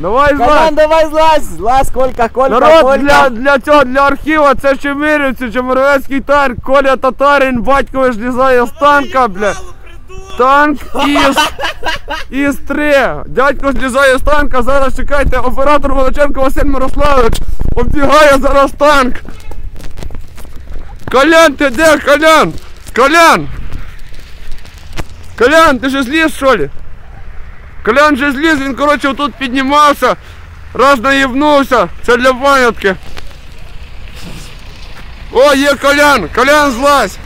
Давай Колян, злазь. давай злазь! Злазь, Колька, Колька, Народ Колька. для, для цього, для архіва, це Чемирівці, Чемеровецький танк, Коля Татарин, батько злізає з танка, бля. Танк із, із 3. Дядько злізає з танка, зараз чекайте, оператор Волоченко Василь Мирославович оббігає зараз танк. Колян, ти де, Колян? Колян! Колян, ти же зліз, що ли? Колян же зліз, він, коротше, отут піднімався, раз наївнувся, це для пам'ятки. О, є Колян! Колян злазь!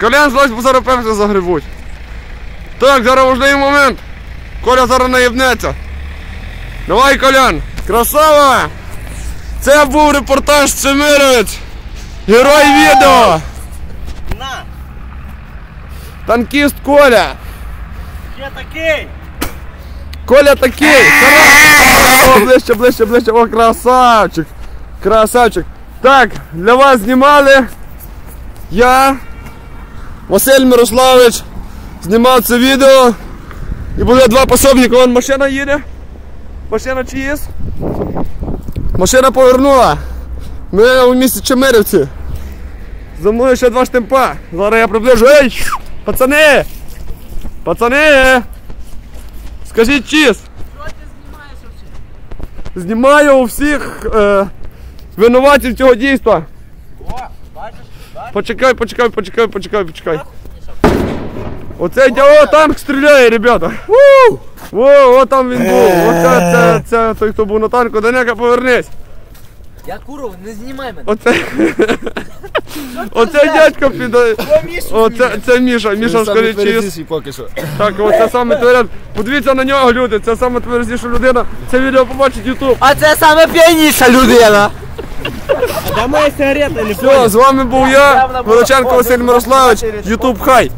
Колян злазь, бо зараз певно загребуть. Так, зараз важливий момент. Коля зараз наїбнеться. Давай, Колян! Красава! Це був репортаж Цемировець! Герой відео! На! Танкіст Коля! Я такий! Коля такий! О, ближче, ближче, ближче. О, красавчик! Красавчик! Так, для вас знімали. Я, Василь Мирославович, знімав це відео. І були два пособника. Вон машина їде. Машина чиїсь? Машина повернула. Ми у місті Чемерівці. За мною ще два штемпа. Зараз я приближу. Ей! Пацани! Пацани! Скажіть чіз. Знімаю у всіх е, винуватців цього дійства. О, бачиш? Почекай, почекай, почекай, почекай, почекай. Оце йде, о, танк стріляє, ребята. Ву! Во, о, там він був. Оце це, це той, хто був на танку. Даняка, повернись. Я куру, не знімай мене. Оце. Оце дядько під. Оце це Міша. Міша, скажи чіз. поки що. Так, оце саме тверд. Подивіться на нього, люди. Це саме твердіша людина. Це відео побачить Ютуб. А це саме п'яніша людина. Да моя сигарета не Все, з вами був я, Вороченко Василь Мирославович, Ютуб Хай.